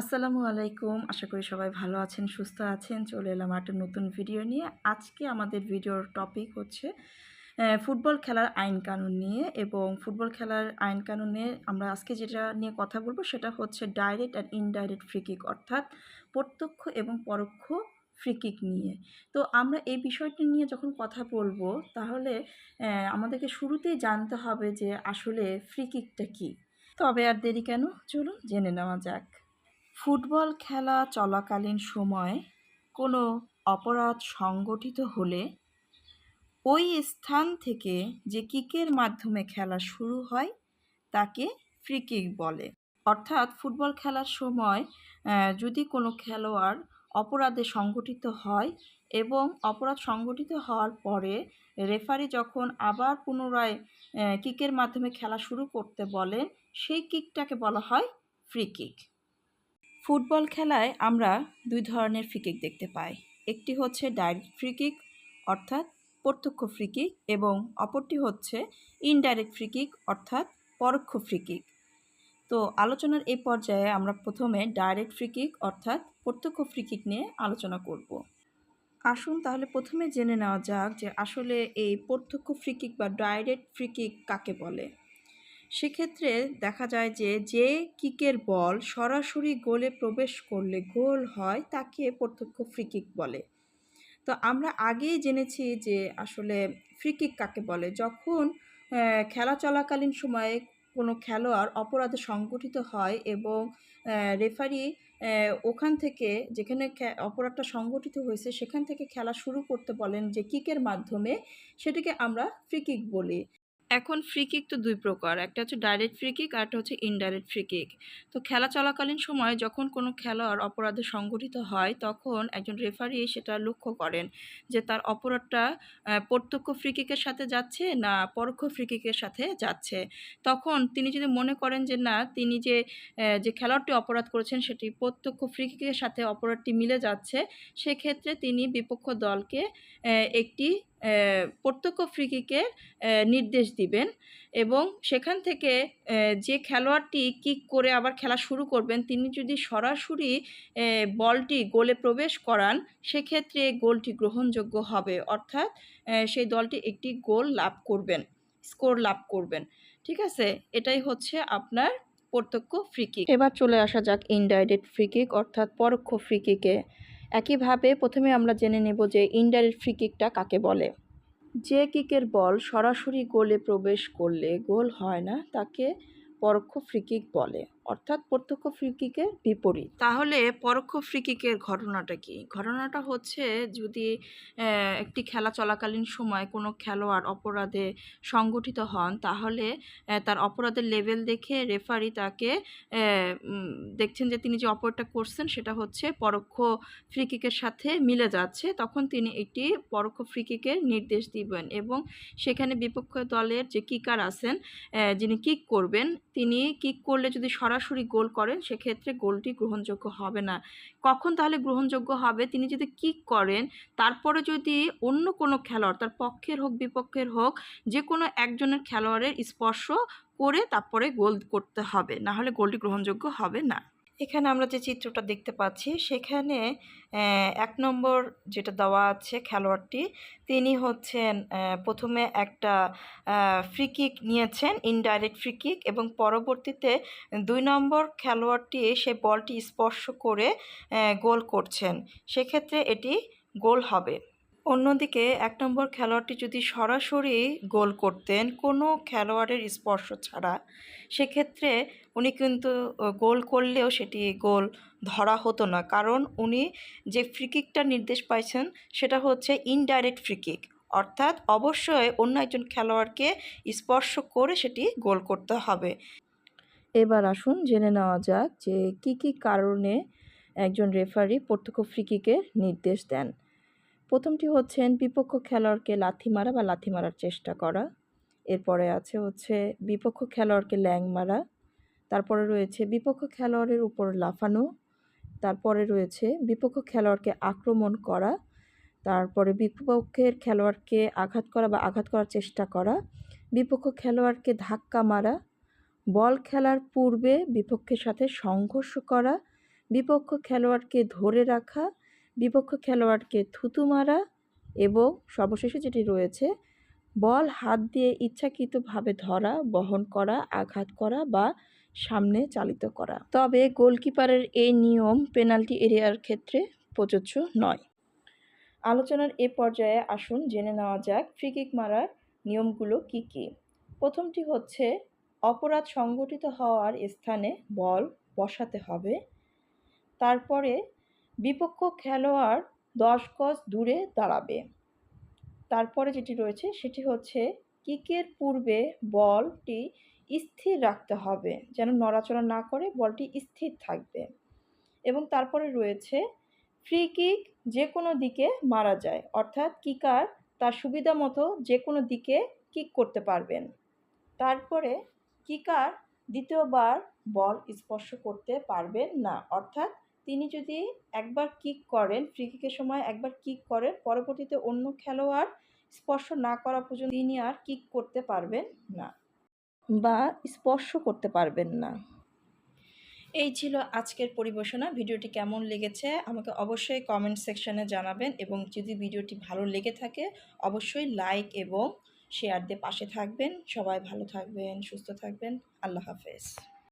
আসসালামু আলাইকুম। আশা করি সবাই ভালো আছেন, সুস্থ আছেন। চলে এলাম একটা নতুন ভিডিও নিয়ে। আজকে আমাদের ভিডিওর টপিক হচ্ছে ফুটবল খেলার আইন কানুন নিয়ে এবং ফুটবল খেলার আইন কানুনে আমরা আজকে যেটা নিয়ে কথা বলব সেটা হচ্ছে ডাইরেক্ট অ্যান্ড ইনডাইরেক্ট ফ্রিকিক অর্থাৎ প্রত্যক্ষ এবং পরোক্ষ ফ্রিকিক নিয়ে। তো আমরা এই বিষয়টি নিয়ে যখন কথা বলব, তাহলে আমাদেরকে শুরুতেই জানতে হবে যে আসলে ফ্রিকিকটা কী। তবে আর দেরি কেন? চলুন জেনে নেওয়া যাক। ফুটবল খেলা চলাকালীন সময় কোনো অপরাধ সংগঠিত হলে ওই স্থান থেকে যে কিকের মাধ্যমে খেলা শুরু হয় তাকে ফ্রি কিক বলে। অর্থাৎ ফুটবল খেলার সময় যদি কোনো খেলোয়াড় অপরাধে সংগঠিত হয় এবং অপরাধ সংগঠিত হওয়ার পরে রেফারি যখন আবার পুনরায় কিকের মাধ্যমে খেলা শুরু করতে বলে সেই কিকটাকে বলা হয় ফ্রি কিক। ফুটবল খেলায় আমরা দুই ধরনের ফ্রি কিক দেখতে পাই। একটি হচ্ছে ডাইরেক্ট ফ্রি কিক অর্থাৎ প্রত্যক্ষ ফ্রি কিক এবং অপরটি হচ্ছে ইনডাইরেক্ট ফ্রি কিক অর্থাৎ পরোক্ষ ফ্রি কিক তো আলোচনার এই পর্যায়ে আমরা প্রথমে ডাইরেক্ট ফ্রি কিক অর্থাৎ প্রত্যক্ষ ফ্রি কিক নিয়ে আলোচনা করব। আসুন তাহলে প্রথমে জেনে নেওয়া যাক যে আসলে এই প্রত্যক্ষ ফ্রি কিক বা ডাইরেক্ট ফ্রি কিক কাকে বলে। সেক্ষেত্রে দেখা যায় যে যে কিকের বল সরাসরি গোলে প্রবেশ করলে গোল হয় তাকে প্রত্যক্ষ ফ্রি কিক বলে। তো আমরা আগেই জেনেছি যে, আসলে ফ্রি কিক বলে? যখন খেলা চলাকালীন সময়ে কোনো খেলোয়াড় অপরাধে সংগঠিত হয় এবং রেফারি ওখান থেকে যেখানে অপরাধটা সংগঠিত হয়েছে সেখান থেকে খেলা শুরু করতে বলেন যে, কিকের মাধ্যমে সেটাকে আমরা ফ্রি কিক বলি। এখন ফ্রি কিক তো দুই প্রকার, একটা হচ্ছে ডাইরেক্ট ফ্রি কিক আর একটা হচ্ছে ইনডাইরেক্ট ফ্রি কিক তো খেলা চলাকালীন সময় যখন কোনো খেলোয়াড় অপরাধে সংগঠিত হয়, তখন একজন রেফারি সেটা লক্ষ্য করেন যে তার অপরাধটা প্রত্যক্ষ ফ্রি কিকের সাথে যাচ্ছে না পরোক্ষ ফ্রি কিকের সাথে যাচ্ছে। তখন তিনি যদি মনে করেন যে না, তিনি যে যে খেলোয়াড়টি অপরাধ করেছেন সেটি প্রত্যক্ষ ফ্রি কিকের সাথে অপরাধটি মিলে যাচ্ছে, সেক্ষেত্রে তিনি বিপক্ষ দলকে একটি প্রত্যক্ষ ফ্রি কিকের নির্দেশ দিবেন এবং সেখান থেকে যে খেলোয়াড়টি কিক করে আবার খেলা শুরু করবেন, তিনি যদি সরাসরি বলটি গোলে প্রবেশ করান, সেক্ষেত্রে গোলটি গ্রহণযোগ্য হবে। অর্থাৎ সেই দলটি একটি গোল লাভ করবেন, স্কোর লাভ করবেন। ঠিক আছে? এটাই হচ্ছে আপনার প্রত্যক্ষ ফ্রি কিক এবার চলে আসা যাক ইনডাইরেক্ট ফ্রি কিক অর্থাৎ পরোক্ষ ফ্রি কিকে একইভাবে প্রথমে আমরা জেনে নেব যে ইনডাইরেক্ট ফ্রি কিকটা কাকে বলে। যে কিকের বল সরাসরি গোলে প্রবেশ করলে গোল হয় না, তাকে পরোক্ষ ফ্রি কিক বলে। অর্থাৎ প্রত্যক্ষ ফ্রি কিকের বিপরীত। তাহলে পরোক্ষ ফ্রি কিকের ঘটনাটা কি? ঘটনাটা হচ্ছে যদি একটি খেলা চলাকালীন সময় কোনো খেলোয়াড় অপরাধে সংগঠিত হন, তাহলে তার অপরাধের লেভেল দেখে রেফারি তাকে দেখছেন যে তিনি যে অপরটা করছেন সেটা হচ্ছে পরোক্ষ ফ্রি কিকের সাথে মিলে যাচ্ছে। তখন তিনি একটি পরোক্ষ ফ্রি কিকের নির্দেশ দিবেন এবং সেখানে বিপক্ষ দলের যে কিকার আছেন যিনি কিক করবেন, তিনি কিক করলে যদি সরাসরি গোল করেন, সেক্ষেত্রে গোলটি গ্রহণযোগ্য হবে না। কখন তাহলে গ্রহণযোগ্য হবে? তিনি যদি কিক করেন, তারপরে যদি অন্য কোনো খেলোয়াড়, তার পক্ষের হোক, বিপক্ষের হোক যে কোনো একজনের খেলোয়াড়ের স্পর্শ করে তারপরে গোল করতে হবে, না হলে গোলটি গ্রহণযোগ্য হবে না। এখানে আমরা যে চিত্রটা দেখতে পাচ্ছি, সেখানে এক নম্বর যেটা দেওয়া আছে খেলোয়াড়টি, তিনি হচ্ছেন প্রথমে একটা ফ্রি কিক নিয়েছেন ইনডাইরেক্ট ফ্রি কিক এবং পরবর্তীতে দুই নম্বর খেলোয়াড়টি সে বলটি স্পর্শ করে গোল করছেন। সেক্ষেত্রে এটি গোল হবে। অন্যদিকে, এক নম্বর খেলোয়াড়টি যদি সরাসরি গোল করতেন, কোনো খেলোয়াড়ের স্পর্শ ছাড়া, সেক্ষেত্রে উনি কিন্তু গোল করলেও সেটি গোল ধরা হতো না। কারণ উনি যে ফ্রিকিকটা নির্দেশ পাইছেন, সেটা হচ্ছে ইনডাইরেক্ট ফ্রিকিক অর্থাৎ অবশ্যই অন্য একজন খেলোয়াড়কে স্পর্শ করে সেটি গোল করতে হবে। এবার আসুন, জেনে নেওয়া যাক যে কি কি কারণে একজন রেফারি প্রত্যক্ষ ফ্রিকিকের নির্দেশ দেন। প্রথমটি হচ্ছেন বিপক্ষ খেলোয়াড়কে লাথি মারা বা লাথি মারার চেষ্টা করা। এরপরে আছে হচ্ছে বিপক্ষ খেলোয়াড়কে ল্যাং মারা। তারপরে রয়েছে বিপক্ষ খেলোয়াড়ের উপর লাফানো। তারপরে রয়েছে বিপক্ষ খেলোয়াড়কে আক্রমণ করা। তারপরে বিপক্ষের খেলোয়াড়কে আঘাত করা বা আঘাত করার চেষ্টা করা। বিপক্ষ খেলোয়াড়কে ধাক্কা মারা। বল খেলার পূর্বে বিপক্ষের সাথে সংঘর্ষ করা। বিপক্ষ খেলোয়াড়কে ধরে রাখা। বিপক্ষ খেলোয়াড়কে থুতু মারা এবং সর্বশেষে যেটি রয়েছে, বল হাত দিয়ে ইচ্ছাকৃতভাবে ধরা, বহন করা, আঘাত করা বা সামনে চালিত করা। তবে গোলকিপারের এই নিয়ম পেনাল্টি এরিয়ার ক্ষেত্রে প্রযোজ্য নয়। আলোচনার এ পর্যায়ে আসুন, জেনে নেওয়া যাক ফ্রি কিক মারার নিয়মগুলো কি কি। প্রথমটি হচ্ছে, অপরাধ সংগঠিত হওয়ার স্থানে বল বসাতে হবে। তারপরে বিপক্ষ খেলোয়াড় দশ গজ দূরে দাঁড়াবে। তারপরে যেটি রয়েছে সেটি হচ্ছে কিকের পূর্বে বলটি স্থির রাখতে হবে, যেন নড়াচড়া না করে বলটি স্থির থাকবে। এবং তারপরে রয়েছে ফ্রি কিক যে কোনো দিকে মারা যায়, অর্থাৎ কিকার তার সুবিধা মতো যে কোনো দিকে কিক করতে পারবেন। তারপরে কিকার দ্বিতীয়বার বল স্পর্শ করতে পারবেন না, অর্থাৎ তিনি যদি একবার কিক করেন ফ্রি কিকের সময় একবার কিক করেন, পরবর্তীতে অন্য খেলোয়াড় স্পর্শ না করা পর্যন্ত তিনি আর কিক করতে পারবেন না বা স্পর্শ করতে পারবেন না। এই ছিল আজকের পরিবেশনা। ভিডিওটি কেমন লেগেছে আমাকে অবশ্যই কমেন্ট সেকশনে জানাবেন এবং যদি ভিডিওটি ভালো লেগে থাকে, অবশ্যই লাইক এবং শেয়ার দিয়ে পাশে থাকবেন। সবাই ভালো থাকবেন, সুস্থ থাকবেন। আল্লাহ হাফেজ।